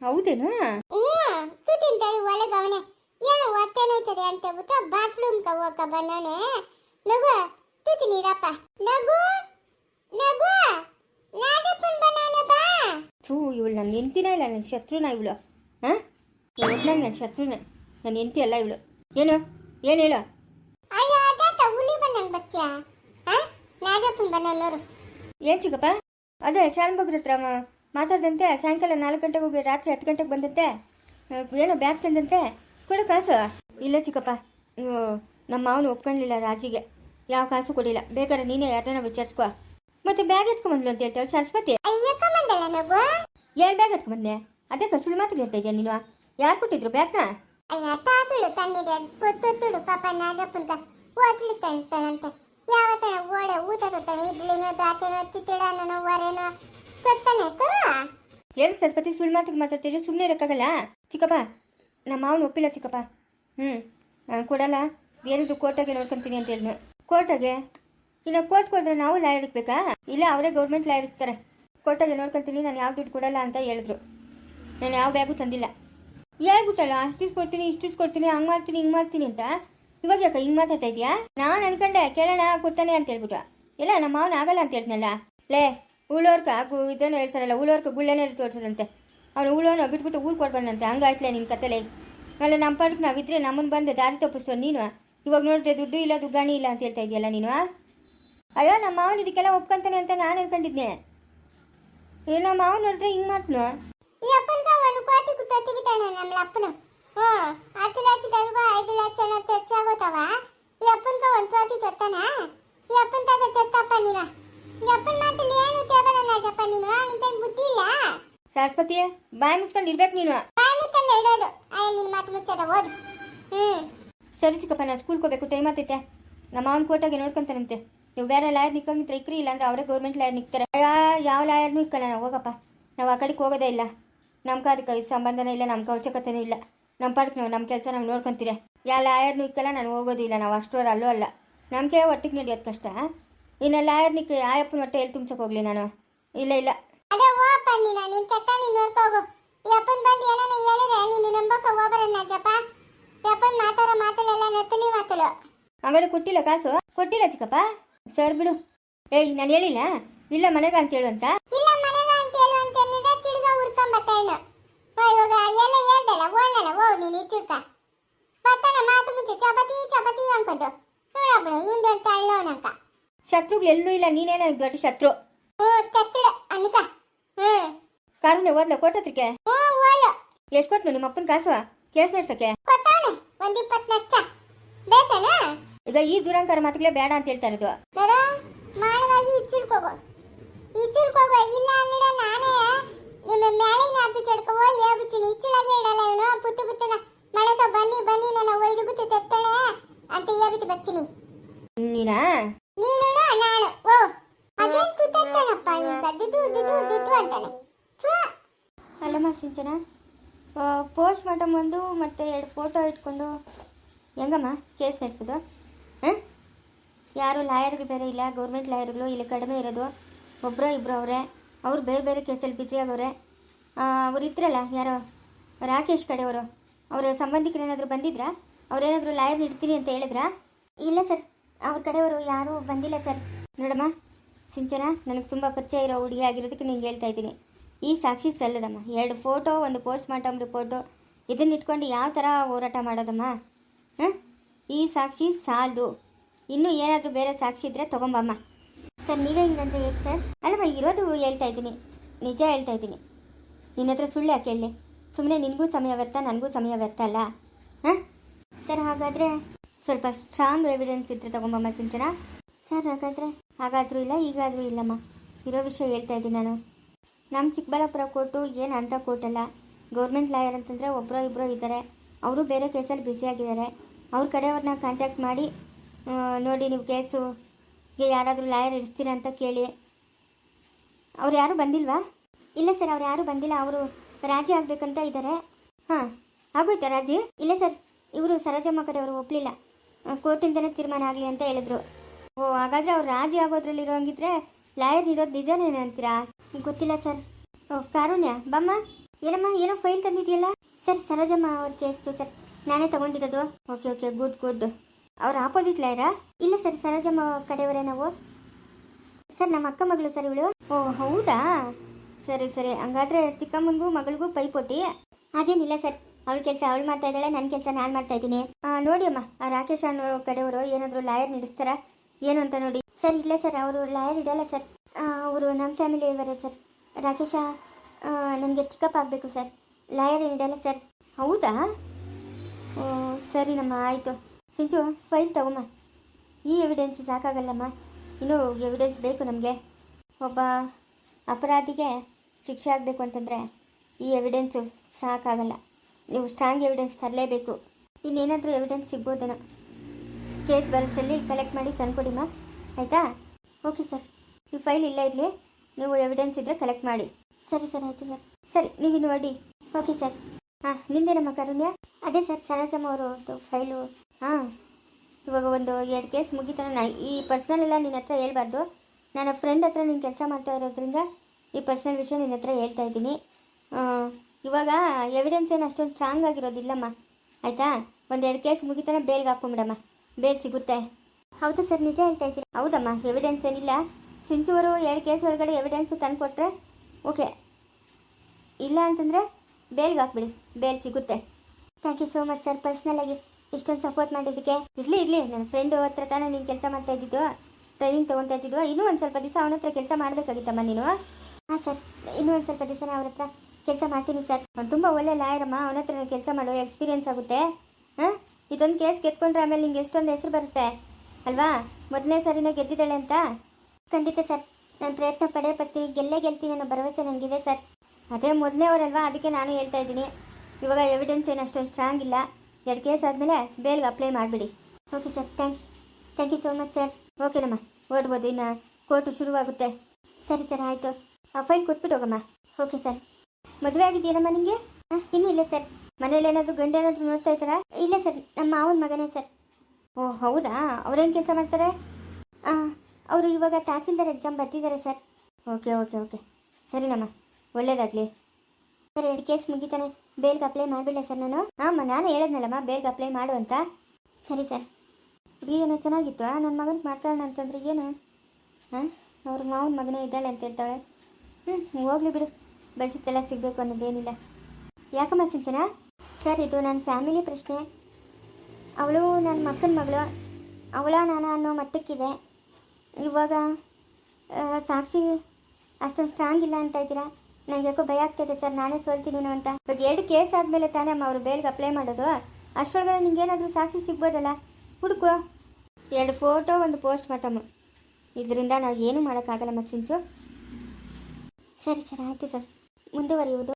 ಹೌದೇನು? ಹ್ಮ್ ತುತಿಂತರಿ ಒಳಗೆ ಅವನೆ ಏನು ಹೊಟ್ಟೆ ನೋಯ್ತದೆ ಅಂತ ಹೇಳ್ಬಿಟ್ಟು ಬಾತ್ರೂಮ್ ಹೋಗಕ ಬಂದವನೆ ನಗು ತುತಿ ನೀರಪ್ಪ ನಗು ನಗು ನಾಗಪ್ಪನ್ ಬಂದವನೆ ಬಾ. ಥೂ ಇವಳು ನನ್ನ ಹೆಂಡ್ತಿನ ಇಲ್ಲ ನನ್ನ ಶತ್ರುನ ಇವಳು. ಹಾಂ? ಒಟ್ನಾಗ ನನ್ನ ಶತ್ರುನ ನನ್ನ ಹೆಂಡತಿ ಅಲ್ಲ ಇವಳು. ಏನು? ಏನು ಹೇಳು? ಅಯ್ಯೋ ಅದಾತ ಹುಲಿ ಬಂದಂಗ್ ಬಚ್ಚಿಯ ಹಾ? ನಾಗಪ್ಪನ್ ಬಂದವ ನೋಡು. ಏನು ಚಿಕ್ಕಪ್ಪ? ಅದೇ ಶಾನ್ಭಗ್ರ ಹತ್ರ ಮಾತಾಡ್ದಂತೆ ಸಾಯಂಕಾಲ ನಾಲ್ಕು ಗಂಟೆಗೆ ಹೋಗಿ ರಾತ್ರಿ ಹತ್ತು ಗಂಟೆಗೆ ಬಂದಂತೆ. ಏನೋ ಬ್ಯಾಗ್ ತಂದಂತೆ. ಕೊಡು ಕಾಸು. ಇಲ್ಲ ಚಿಕ್ಕಪ್ಪ. ನಮ್ಮ ಮಾವನು ಒಪ್ಕೊಂಡಿಲ್ಲ ರಾಜಿಗೆ. ಯಾವ ಕಾಸು ಕೊಡಿಲ್ಲ ಬೇಕಾದ್ರೆ ನೀನೇ ಯಾರನ್ನ ವಿಚಾರಿಸ್ಕೊ. ಮತ್ತೆ ಬ್ಯಾಗ್ ಎತ್ಕೊಂಬಂದ್ಲು ಅಂತ ಹೇಳ್ತಾಳೆ ಸರಸ್ವತಿ. ಎರಡು ಏನು ಬ್ಯಾಗ್ ಎತ್ಕೊಂಡ್ಬಂದೆ ಅದೇ ಕಸುಳು ಮಾತ್ರ ಹೇಳ್ತಾ ಇದೆಯಾ ನೀನು? ಯಾರು ಕೊಟ್ಟಿದ್ರು ಬ್ಯಾಗ್ನ? ಯಾವತ್ತನ ಓಡೆ ಊಟ ತೊತ್ತಾನೆ ಇಡ್ಲಿನೋ ದಾತೇನೋ ತಿತ್ತಿಡನೋ ವರೇನೋ. ನಾನು ತರ ಏನು ಸರಸ್ವತಿ, ಸುಳ್ಳು ಮಾತಿಗೆ ಮಾತಾಡ್ತೀರಿ ಸುಮ್ಮನೆ ಇರೋಕ್ಕಾಗಲ್ಲ? ಚಿಕ್ಕಪ್ಪ, ನಮ್ಮ ಮಾವನ ಒಪ್ಪಿಲ್ಲ ಚಿಕ್ಕಪ್ಪ. ಹ್ಞೂ ನಾನು ಕೊಡಲ್ಲ. ಏನಿದು ಕೋರ್ಟಾಗೆ ನೋಡ್ಕೊಂತೀನಿ ಅಂತ ಹೇಳಿದ್ನು. ಕೋರ್ಟಾಗೆ? ಇನ್ನು ಕೋರ್ಟ್ಗೆ ಹೋದ್ರೆ ನಾವು ಲಾಯರ್ ಇರ್ಬೇಕಾ ಇಲ್ಲ, ಅವರೇ ಗೌರ್ಮೆಂಟ್ ಲಾಯರ್ ಇರ್ತಾರೆ ಕೋರ್ಟಾಗೆ ನೋಡ್ಕೊಂತೀನಿ, ನಾನು ಯಾವ ದುಡ್ಡು ಕೊಡಲ್ಲ ಅಂತ ಹೇಳಿದ್ರು. ನಾನು ಯಾವ ಬ್ಯಾಗು ತಂದಿಲ್ಲ. ಹೇಳ್ಬಿಟ್ಟಲ್ಲ, ಅಷ್ಟು ದಿವ್ಸ ಕೊಡ್ತೀನಿ, ಇಷ್ಟು ದಿವ್ಸ ಕೊಡ್ತೀನಿ, ಹಂಗೆ ಮಾಡ್ತೀನಿ, ಹಿಂಗೆ ಮಾಡ್ತೀನಿ ಅಂತ? ಇವಾಗ ಯಾಕೆ ಹಿಂಗೆ ಮಾತಾಡ್ತಾ ಇದೆಯಾ? ನಾನು ಅನ್ಕೊಂಡೆ, ಕೇಳೋಣ, ಕೊಡ್ತಾನೆ ಅಂತ ಹೇಳ್ಬಿಟ್ಟು ಇಲ್ಲ, ನಮ್ಮ ಮಾವನ ಆಗಲ್ಲ ಅಂತ ಹೇಳ್ತೀನಲ್ಲ ಲೇ ಉಳೋರ್ಕ ಗು ಇದೇನೋ ಹೇಳ್ತಾರಲ್ಲ ಉಳೋರ್ಕ ಗುಳ್ಳೆನೇ ತೋರ್ಸದಂತೆ. ಅವನು ಉಳೋನು ಬಿಟ್ಬಿಟ್ಟು ಊರು ಕೊಡ್ಬಂದಂತೆ ಹಂಗಾಯ್ತಲೇ ನಿನ್ನ ಕತ್ತಲೆ. ಅಲ್ಲ ನಮ್ಮ ಪಾಡಕ್ಕೆ ನಾವಿದ್ರೆ ನಮ್ಮನ್ನು ಬಂದು ದಾರಿ ತಪ್ಪಿಸ್ತೋ ನೀನು ಇವಾಗ ನೋಡಿದ್ರೆ ದುಡ್ಡು ಇಲ್ಲ ದುಗ್ಗಾಣಿ ಇಲ್ಲ ಅಂತ ಹೇಳ್ತಾ ಇದೆಯಲ್ಲ ನೀನು ಅಯ್ಯೋ, ನಮ್ಮ ಮಾವನ ಇದಕ್ಕೆಲ್ಲ ಒಪ್ಕೊಂತಾನೆ ಅಂತ ನಾನು ಅನ್ಕೊಂಡಿದ್ದೆ ಏ, ನಮ್ಮ ಮಾವನ ನೋಡಿದ್ರೆ ಹಿಂಗೆ ಮಾಡ್ತನು? ಈ ಅಪ್ಪನ ಒಂದು ಕೋಟಿ ಕುತ್ತತ್ತಿ ಬಿದ್ದಾನೆ ನಮ್ಮ ಅಪ್ಪನ. ಹ್ಞೂ, ಹತ್ತು ಲಕ್ಷ ತಗೋ ಐದು ಲಕ್ಷ ಹೆಚ್ಚಾಗೋತವ ಈ ಅಪ್ಪನ ಒಂದು ಕೋಟಿ ತೊತ್ತಾನ ಈ ಅಪ್ಪನ ತಾತ ತತ್ತಪ್ಪ ನೀನ ಈ ಅಪ್ಪನ ಮಾತಲ್ಲಿ ಏನು ತೇಬಲ್ಲ ನಾಜಪ್ಪ ನೀನು ನಿಂತೇನು ಬುದ್ಧಿ ಇಲ್ಲ ಸರಸ್ವತಿ ಬಾಯ್ ಮುಚ್ಕೊಂಡು ಇರ್ಬೇಕು ನೀನು. ಬಾಯ್ ಮುಚ್ಕೊಂಡು ಅಯ್ಯ ನಿನ್ನ ಮಾತು ಮುಚ್ಚದ ಓದು. ಹ್ಞೂ ಸರಿ ಚಿಕ್ಕಪ್ಪ ನಾನು ಸ್ಕೂಲ್ಗೆ ಹೋಗ್ಬೇಕು. ಟೈಮ್ ಆತೈತೆ. ನಮ್ಮ ಮಾವನ ಕೋಟಾಗೆ ನೋಡ್ಕೊಂತಾನಂತೆ. ನೀವು ಬೇರೆ ಲಾಯರ್ ನಿಕ್ಕಂಗಿದ್ರೆ ಇಕ್ರಿ ಇಲ್ಲ ಅಂದ್ರೆ ಅವರೇ ಗೌರ್ಮೆಂಟ್ ಲಾಯರ್ ನಿಕ್ತಾರೆ. ಯಾವ ಲಾಯರ್ನು ಇಕ್ಕಲ್ಲ ನಾವು. ಹೋಗಪ್ಪ. ನಾವು ಆ ಕಡೆಗೆ ಹೋಗೋದೇ ಇಲ್ಲ. ನಮ್ಗೆ ಅದಕ್ಕೆ ಇದು ಸಂಬಂಧನೇ ಇಲ್ಲ ನಮ್ಗೆ ಅವಶ್ಯಕತೆನೂ ಇಲ್ಲ. ನಮ್ಮ ಪಾಡಕ್ಕೆ ನಾವು ನಮ್ಮ ಕೆಲಸ ನಾವು ನೋಡ್ಕೊಂತೀರಿ. ಯಾವ ಲಾಯರ್ನೂ ಇಕ್ಕಲ್ಲ ನಾನು ಹೋಗೋದಿಲ್ಲ ನಾವು ಅಷ್ಟೋರು ಅಲ್ಲೂ ಅಲ್ಲ. ನಮಗೆ ಒಟ್ಟಿಗೆ ನಡೆಯೋದು ಕಷ್ಟ ಇನ್ನು ಲಾಯರ್ ನಿಕ್ಕ ಆಯಪ್ಪನ ಹೊಟ್ಟೆ ಎಲ್ಲಿ ತುಂಬಿಸೋಕೆ ಹೋಗ್ಲಿ ನಾನು? ಇಲ್ಲ ಇಲ್ಲ. ಅದೇ ಓಪ್ಪ ನೀನು ನಿನ್ ಕೆತ್ತ ನೀನು ನೋಡ್ಕೋಗು ಈ ಅಪ್ಪನ್ ಬಂದು ಏನಾನ ಹೇಳಿದ್ರೆ ನೀನು ನಂಬಕ್ಕ ಹೋಗ್ಬರ ನಾಜಪ್ಪ ಈ ಅಪ್ಪನ್ ಮಾತಾಡೋ ಮಾತಲ್ಲೆಲ್ಲ ನೆತ್ತಲಿ ಮಾತಲು ಹಂಗಾರೆ ಕೊಟ್ಟಿಲ್ಲ ಕಾಸು? ಕೊಟ್ಟಿಲ್ಲ ಚಿಕ್ಕಪ್ಪ? ಸರ್ ಬಿಡು. ಏಯ್ ನಾನು ಹೇಳಿಲ್ಲ. ಇಲ್ಲ ಮನೆಗೆ ಅಂತ ಹೇಳು ಅಂತ. ಇಲ್ಲ ಮನೆಗ ಅಂತ ಹೇಳು ಅಂತ ಹೇಳಿದ್ರೆ ತಿರ್ಗ ಉರ್ಕೊಂಬತ್ತ ಇನ್ನು ಇವಾಗ ಎಲ್ಲ ಹೇಳ್ದಲ್ಲ ಓನಲ್ಲ ಓ ನೀನು ಇಟ್ಟಿರ್ಕ ಬತ್ತಾನ ಮಾತು ಮುಂಚೆ ಚಪಾತಿ ಚಪಾತಿ ಅನ್ಕೊಂಡು ನೋಡಬ್ರು ಮುಂದೆ ಅಂತ ಅಳ್ಳೋನಂಕ ಶತ್ರುಗಳು ಎಲ್ಲೂ ಇಲ್ಲ ನೀನೇ ನನಗೆ ದೊಡ್ಡ ಶತ್ರು? ಓ ತತ್ತಿಡ ಅನ್ಕ. ಹ್ಞೂ ಕಾರುಣ್ಯ ಓದ್ಲ ಕೊಟ್ಟತ್ರಕ್ಕೆ ಹ್ಞೂ ಓಲು ಎಷ್ಟು ಕೊಟ್ನು ನಿಮ್ಮ ಅಪ್ಪನ ಕಾಸು? ಕೇಸ್ ನಡ್ಸಕ್ಕೆ ಕೊತ್ತವನೆ ಒಂದು ಇಪ್ಪತ್ತು ಲಕ್ಷ. ಬೇಕಾನಾ? ಈಗ ಈ ದುರಂಕಾರ ಮಾತುಗಳೇ ಬೇಡ ಅಂತ ಹೇಳ್ತಾ ಇರೋದು. ಬರ ಮಾಡವಾಗಿ ಇಚ್ಚಿಳ್ಕೋಗೋ ಇಚ್ಚಿಳ್ಕೋಗೋ ಇಲ್ಲ ಅಂದ್ರೆ ನಾನೇ ನಿಮ್ಮ ಮೇಲಿನ ಹಬ್ಬಿ ಚಡ್ಕೋವೋ ಏ ಬಿಚ್ಚಿನಿ ಇಚ್ಚಿಳಾಗೆ ಇಡಲ್ಲ ಇವನು. ಪುತ್ತು ಮಳೆಗ ಬನ್ನಿ ಬನ್ನಿ ನನ್ನ ಒಯ್ದು ಬಿಟ್ಟು ತೆತ್ತಳೆ ಅಂತ ಏ ಬಚ್ಚಿನಿ ನೀನಾ? ನೀನು ಅದೇನ್ ಥು. ಅಲ್ಲಮ್ಮ ಸಿಂಚನ ಪೋಸ್ಟ್ ಮಾರ್ಟಮ್ ಒಂದು ಮತ್ತೆ ಎರಡು ಫೋಟೋ ಇಟ್ಕೊಂಡು ಹೆಂಗಮ್ಮ ಕೇಸ್ ನಡೆಸೋದು? ಹಾಂ? ಯಾರು ಲಾಯರ್ಗಳು ಬೇರೆ ಇಲ್ಲ ಗೌರ್ಮೆಂಟ್ ಲಾಯರ್ಗಳು ಇಲ್ಲಿ ಕಡಿಮೆ ಇರೋದು. ಒಬ್ಬರು ಇಬ್ಬರು ಅವರೇ. ಅವ್ರು ಬೇರೆ ಬೇರೆ ಕೇಸಲ್ಲಿ ಬ್ಯುಸಿ ಆಗವ್ರೆ ಅವ್ರು ಇದ್ರಲ್ಲ ಯಾರೋ? ರಾಕೇಶ್ ಕಡೆಯವರು ಅವರ. ಸಂಬಂಧಿಕರು ಏನಾದರೂ ಬಂದಿದ್ರಾ? ಅವ್ರೇನಾದರೂ ಲಾಯರ್ ಇಡ್ತೀನಿ ಅಂತ ಹೇಳಿದ್ರಾ? ಇಲ್ಲ ಸರ್. ಅವ್ರ ಕಡೆಯವರು ಯಾರೂ ಬಂದಿಲ್ಲ ಸರ್. ನೋಡಮ್ಮ. ಸಿಂಚನ, ನನಗೆ ತುಂಬ ಪರಿಚಯ ಇರೋ ಹುಡುಗಿ ಆಗಿರೋದಕ್ಕೆ ನಿಂಗೆ ಹೇಳ್ತಾ ಇದ್ದೀನಿ. ಈ ಸಾಕ್ಷಿ ಸಲ್ಲದಮ್ಮ. ಎರಡು ಫೋಟೋ, ಒಂದು ಪೋಸ್ಟ್ ಮಾರ್ಟಮ್ ರಿಪೋರ್ಟು. ಇದನ್ನ ಇಟ್ಕೊಂಡು ಯಾವ ಥರ ಹೋರಾಟ ಮಾಡೋದಮ್ಮ? ಹಾಂ? ಈ ಸಾಕ್ಷಿ ಸಾಲದು. ಇನ್ನೂ ಏನಾದರೂ ಬೇರೆ ಸಾಕ್ಷಿ ಇದ್ದರೆ ತೊಗೊಂಬಮ್ಮ. ಸರ್, ನೀವೇ ಹಿಂಗಂದ್ರೆ ಹೇಗೆ ಸರ್? ಅಲ್ಲಮ್ಮ, ಇರೋದು ಹೇಳ್ತಾ ಇದ್ದೀನಿ. ನಿಜ ಹೇಳ್ತಾ ಇದ್ದೀನಿ. ನಿನ್ನ ಹತ್ರ ಸುಳ್ಳು ಯಾಕೆ ಹೇಳಿ ಸುಮ್ಮನೆ ನಿನಗೂ ಸಮಯ ವ್ಯರ್ಥ, ನನಗೂ ಸಮಯ ವ್ಯರ್ಥ ಅಲ್ಲ? ಹಾಂ? ಸರ್, ಹಾಗಾದರೆ ಸ್ವಲ್ಪ ಸ್ಟ್ರಾಂಗ್ ಎವಿಡೆನ್ಸ್ ಇದ್ದರೆ ತೊಗೊಂಬಮ್ಮ ಸಿಂಚನ. ಸರ್, ಹಾಗಾದರೆ? ಹಾಗಾದರೂ ಇಲ್ಲ, ಈಗಾದರೂ ಇಲ್ಲಮ್ಮ. ಇರೋ ವಿಷಯ ಹೇಳ್ತಾ ಇದ್ದೀನಿ ನಾನು. ನಮ್ಮ ಚಿಕ್ಕಬಳ್ಳಾಪುರ ಕೋರ್ಟು ಏನು ಅಂತ ಕೋರ್ಟ್ ಅಲ್ಲ. ಗೌರ್ಮೆಂಟ್ ಲಾಯರ್ ಅಂತಂದರೆ ಒಬ್ಬರೋ ಇಬ್ಬರೋ ಇದ್ದಾರೆ. ಅವರು ಬೇರೆ ಕೇಸಲ್ಲಿ ಬ್ಯುಸಿಯಾಗಿದ್ದಾರೆ ಅವ್ರ ಕಡೆಯವ್ರನ್ನ ಕಾಂಟ್ಯಾಕ್ಟ್ ಮಾಡಿ ನೋಡಿ ನೀವು ಕೇಸು ಗೆ ಯಾರಾದರೂ ಲಾಯರ್ ಇರ್ತೀರಾ ಅಂತ ಕೇಳಿ. ಅವ್ರು ಯಾರು ಬಂದಿಲ್ವಾ? ಇಲ್ಲ ಸರ್, ಅವ್ರು ಯಾರೂ ಬಂದಿಲ್ಲ. ಅವರು ರಾಜಿ ಆಗಬೇಕಂತ ಇದ್ದಾರೆ. ಹಾಂ, ಆಗೋಯ್ತಾ ರಾಜಿ? ಇಲ್ಲ ಸರ್, ಇವರು ಸರೋಜಮ್ಮ ಕಡೆಯವರು ಒಪ್ಪಲಿಲ್ಲ ಕೋರ್ಟಿಂದನೇ ತೀರ್ಮಾನ ಆಗಲಿ ಅಂತ ಹೇಳಿದ್ರು. ಓ, ಹಾಗಾದ್ರೆ ಅವ್ರು ರಾಜಿ ಆಗೋದ್ರಲ್ಲಿ ಇರೋಂಗಿದ್ರೆ ಲಾಯರ್ ಇರೋದು ನಿಜನೇನು ಅಂತೀರಾ? ಗೊತ್ತಿಲ್ಲ ಸರ್. ಓ, ಕಾರುಣ್ಯ, ಬಮ್ಮ, ಏನಮ್ಮ, ಏನೋ ಫೈಲ್ ತಂದಿದೆಯಲ್ಲ? ಸರ್, ಸರೋಜಮ್ಮ ಅವ್ರ ಕೇಸ್ದು, ಸರ್, ನಾನೇ ತಗೊಂಡಿರೋದು. Okay okay, good good. ಅವ್ರ ಆಪೋಸಿಟ್ ಲಾಯರಾ? ಇಲ್ಲ ಸರ್, ಸರೋಜಮ್ಮ ಕಡೆಯವರೇ ನಾವು. ಸರ್, ನಮ್ಮ ಅಕ್ಕ ಮಗಳು ಸರ್ ಇವಳು. ಓ, ಹೌದಾ? ಸರಿ ಸರಿ, ಹಂಗಾದ್ರೆ ಚಿಕ್ಕಮ್ಮನಿಗೂ ಮಗಳಿಗೂ ಪೈಪೋಟಿ. ಹಾಗೇನಿಲ್ಲ ಸರ್, ಅವಳ ಕೆಲಸ ಅವಳು ಮಾಡ್ತಾ ಇದ್ದಾಳೆ ನನ್ನ ಕೆಲಸ ನಾನು ಮಾಡ್ತಾ ಇದ್ದೀನಿ. ನೋಡಿ ಅಮ್ಮ ರಾಕೇಶ್ ಅನ್ನೋ ಕಡೆಯವರು ಏನಾದರೂ ಲಾಯರ್ ನಡೆಸ್ತಾರಾ ಏನು ಅಂತ ನೋಡಿ. ಸರ್, ಇಲ್ಲ ಸರ್, ಅವರು ಲಾಯರ್ ಇಡಲ್ಲ ಸರ್. ಅವರು ನಮ್ಮ ಫ್ಯಾಮಿಲಿ ಇವರೇ ಸರ್. ರಾಕೇಶ ನನಗೆ ಚಿಕ್ಕಪ್ಪ ಆಗಬೇಕು ಸರ್. Lawyer ಏನಿಡಲ್ಲ sir. ಹೌದಾ? ಓ, ಸರಿ ನಮ್ಮ, ಆಯಿತು. ಸಿಂಚು ಫೈಲ್ ತಗೊಮ್ಮ ಈ ಎವಿಡೆನ್ಸ್ ಸಾಕಾಗಲ್ಲಮ್ಮ. ಇನ್ನೂ ಎವಿಡೆನ್ಸ್ ಬೇಕು ನಮಗೆ. ಒಬ್ಬ ಅಪರಾಧಿಗೆ ಶಿಕ್ಷೆ ಆಗಬೇಕು ಅಂತಂದರೆ ಈ ಎವಿಡೆನ್ಸು ಸಾಕಾಗಲ್ಲ. ನೀವು ಸ್ಟ್ರಾಂಗ್ ಎವಿಡೆನ್ಸ್ ತರಲೇಬೇಕು. ಇನ್ನೇನಾದರೂ ಎವಿಡೆನ್ಸ್ ಸಿಗ್ಬೋದೇನೋ. ಕೇಸ್ ಬರೋಷ್ಟರಲ್ಲಿ ಕಲೆಕ್ಟ್ ಮಾಡಿ ತಂದ್ಕೊಡಿಮ್ಮ ಆಯಿತಾ? ಓಕೆ ಸರ್ ಈ ಫೈಲ್ ಇಲ್ಲ ಇರಲಿ. ನೀವು ಎವಿಡೆನ್ಸ್ ಇದ್ದರೆ ಕಲೆಕ್ಟ್ ಮಾಡಿ. ಸರಿ ಸರ್ ಆಯಿತು ಸರ್ ಸರಿ, ನೀವು ಇನ್ನು ನೋಡಿ. ಓಕೆ ಸರ್ ಹಾಂ ನಿಂದೇನಮ್ಮ ಕರುಣ್ಯ? ಅದೇ ಸರ್ ಸರೋಜಮ್ಮ ಅವರು ಫೈಲು ಹಾಂ. ಇವಾಗ ಒಂದು ಎರಡು ಕೇಸ್ ಮುಗಿತನ ನಾ ಈ ಪರ್ಸ್ನಲ್ ಎಲ್ಲ ನಿನ್ನ ಹತ್ರ ಹೇಳ್ಬಾರ್ದು. ನನ್ನ ಫ್ರೆಂಡ್ ಹತ್ರ ನೀನು ಕೆಲಸ ಮಾಡ್ತಾ ಇರೋದ್ರಿಂದ ಈ ಪರ್ಸ್ನಲ್ ವಿಷಯ ನಿನ್ನ ಹತ್ರ ಹೇಳ್ತಾ ಇದ್ದೀನಿ. ಇವಾಗ ಎವಿಡೆನ್ಸ್ ಏನು ಅಷ್ಟೊಂದು ಸ್ಟ್ರಾಂಗ್ ಆಗಿರೋದಿಲ್ಲಮ್ಮ. ಆಯಿತಾ? ಒಂದು ಎರಡು ಕೇಸ್ ಮುಗಿತನ ಬೇಲ್ಗೆ ಹಾಕ್ಕೊಂಬಿಡಮ್ಮ. ಬೇಲ್ ಸಿಗುತ್ತೆ. ಹೌದಾ ಸರ್, ನಿಜ ಹೇಳ್ತಾ ಇದ್ದೀರಾ? ಹೌದಮ್ಮ ಎವಿಡೆನ್ಸ್ ಏನಿಲ್ಲ. ಸಿಂಚೂರು ಎರಡು ಕೇಸ್ ಒಳಗಡೆ ಎವಿಡೆನ್ಸ್ ತಂದು ಕೊಟ್ಟರೆ ಓಕೆ ಇಲ್ಲ ಅಂತಂದರೆ ಬೇಲ್ಗೆ ಹಾಕ್ಬಿಡಿ ಬೇಲ್ ಸಿಗುತ್ತೆ. Thank you so much sir ಪರ್ಸ್ನಲಾಗಿ ಇಷ್ಟೊಂದು ಸಪೋರ್ಟ್ ಮಾಡಿದ್ದಕ್ಕೆ. ಇರಲಿ ಇರಲಿ, ನನ್ನ ಫ್ರೆಂಡು ಹತ್ರ ತಾನೇ ನೀನು ಕೆಲಸ ಮಾಡ್ತಾ ಇದ್ದಿದ್ದು. ಟ್ರೈನಿಂಗ್ ತೊಗೊತಾ ಇದ್ದಿದ್ದು. ಇನ್ನೂ ಒಂದು ಸ್ವಲ್ಪ ದಿವಸ ಅವನ ಹತ್ರ ಕೆಲಸ ಮಾಡಬೇಕಾಗಿತ್ತಮ್ಮ ನೀನು. ಹಾಂ ಸರ್ ಇನ್ನೂ ಒಂದು ಸ್ವಲ್ಪ ದಿವಸ ಅವ್ರ ಹತ್ರ ಕೆಲಸ ಮಾಡ್ತೀನಿ ಸರ್ ಅವ್ನು ತುಂಬ ಒಳ್ಳೆ ಲಾಯರಮ್ಮ ಅವನ ಕೆಲಸ ಮಾಡೋ ಎಕ್ಸ್ಪೀರಿಯನ್ಸ್ ಆಗುತ್ತೆ. ಹಾಂ? ಇದೊಂದು ಕೇಸ್ ಗೆದ್ಕೊಂಡ್ರೆ ಆಮೇಲೆ ನಿಂಗೆ ಎಷ್ಟೊಂದು ಹೆಸರು ಬರುತ್ತೆ? ಅಲ್ವಾ? ಮೊದಲನೇ ಸರಿನೇ ಗೆದ್ದಿದ್ದಾಳೆ ಅಂತ? ಖಂಡಿತ ಸರ್. ನಾನು ಪ್ರಯತ್ನ ಪಡೇ ಪಡ್ತೀನಿ. ಗೆಲ್ಲೇ ಗೆಲ್ತೀನಿ ಅನ್ನೋ ಭರವಸೆ ನನಗಿದೆ ಸರ್. ಅದೇ ಮೊದಲನೇ ಅವರಲ್ವಾ? ಅದಕ್ಕೆ ನಾನು ಹೇಳ್ತಾ ಇದ್ದೀನಿ. ಇವಾಗ ಎವಿಡೆನ್ಸ್ ಏನು ಅಷ್ಟೊಂದು ಸ್ಟ್ರಾಂಗ್ ಇಲ್ಲ. ಎರಡು ಕೇಸ್ ಆದಮೇಲೆ ಬೇಲ್ಗೆ ಅಪ್ಲೈ ಮಾಡಿಬಿಡಿ. Okay sir thanks thank you so much sir ಓಕೆನಮ್ಮ ಓಡ್ಬೋದು. ಇನ್ನು ಕೋರ್ಟು ಶುರುವಾಗುತ್ತೆ. ಸರಿ ಸರ್ ಆಯಿತು. ಆ ಫೈಲ್ ಕೊಟ್ಬಿಟ್ಟು ಹೋಗಮ್ಮ. ಓಕೆ ಸರ್ ಮದುವೆ ಆಗಿದ್ದೀರಮ್ಮ ನಿಮಗೆ ಹಾಂ? ಇನ್ನೂ ಇಲ್ಲ ಸರ್ ಮನೇಲಿ ಏನಾದರೂ ಗಂಡ ಏನಾದರೂ ನೋಡ್ತಾ ಇದ್ದಾರಾ? ಇಲ್ಲ ಸರ್, ನಮ್ಮ ಮಾವನ ಮಗನೇ ಸರ್. ಓ, ಹೌದಾ? ಅವ್ರೇನು ಕೆಲಸ ಮಾಡ್ತಾರೆ? ಅವರು ಇವಾಗ ತಹಸೀಲ್ದಾರ್ ಎಕ್ಸಾಮ್ ಬರ್ತಿದ್ದಾರೆ ಸರ್. Okay okay okay. ಸರಿನಮ್ಮ ಒಳ್ಳೇದಾಗಲಿ. ಸರ್, ಎರಡು ಕೇಸ್ ಮುಗಿತಾನೆ. ಬೇಲ್ಗೆ ಅಪ್ಲೈ ಮಾಡಿಬಿಡಲ ಸರ್ ನಾನು? ಹಾಂ ನಾನು ಹೇಳಿದ್ನಲ್ಲಮ್ಮ ಬೇಲ್ಗೆ ಅಪ್ಲೈ ಮಾಡು ಅಂತ. ಸರಿ ಸರ್. ಹುಡುಗಿ ಏನೋ ಚೆನ್ನಾಗಿತ್ತು ನನ್ನ ಮಗನಿಗೆ ಮಾಡ್ಕೊಳ್ಳೋಣ ಅಂತಂದ್ರೆ ಏನು? ಹಾಂ ಅವ್ರ ಮಾವನ ಮಗನೇ ಇದ್ದಾಳೆ ಅಂತ ಹೇಳ್ತಾಳೆ. ಹ್ಞೂ ಹೋಗ್ಲಿ ಬಿಡು. ಬೆಳೆಸುತ್ತೆಲ್ಲ ಸಿಗಬೇಕು ಅನ್ನೋದೇನಿಲ್ಲ. ಯಾಕಮ್ಮ ಸಿಂಚನ ಸರ್, ಇದು ನನ್ನ ಫ್ಯಾಮಿಲಿ ಪ್ರಶ್ನೆ. ಅವಳು ನನ್ನ ಮಕ್ಕನ ಮಗಳು. ಅವಳ ನಾನು ಅನ್ನೋ ಮಟ್ಟಕ್ಕಿದೆ. ಇವಾಗ ಸಾಕ್ಷಿ ಅಷ್ಟೊಂದು ಸ್ಟ್ರಾಂಗ್ ಇಲ್ಲ ಅಂತ ಇದ್ದೀರಾ? ನನಗೆ ಯಾಕೋ ಭಯ ಆಗ್ತಿದೆ ಸರ್, ನಾನೇ ಸೋಲ್ತೀನೇನೋ ಅಂತ. ಇವಾಗ ಎರಡು ಕೇಸ್ ಆದಮೇಲೆ ತಾನೇ ಅಮ್ಮ ಅವರು ಬೇಲ್ಗೆ ಅಪ್ಲೈ ಮಾಡೋದು. ಅಷ್ಟರೊಳಗಡೆ ನಿಂಗೇನಾದರೂ ಸಾಕ್ಷಿ ಸಿಗ್ಬೋದಲ್ಲ? ಹುಡುಕು. ಎರಡು ಫೋಟೋ ಒಂದು ಪೋಸ್ಟ್ ಮಾರ್ಟಮು ಇದರಿಂದ ನಾವು ಏನೂ ಮಾಡೋಕ್ಕಾಗಲ್ಲ ಸಿಂಚು. ಸರಿ ಸರ್, ಆಯಿತು ಸರ್. ಮುಂದುವರಿಯುವುದು.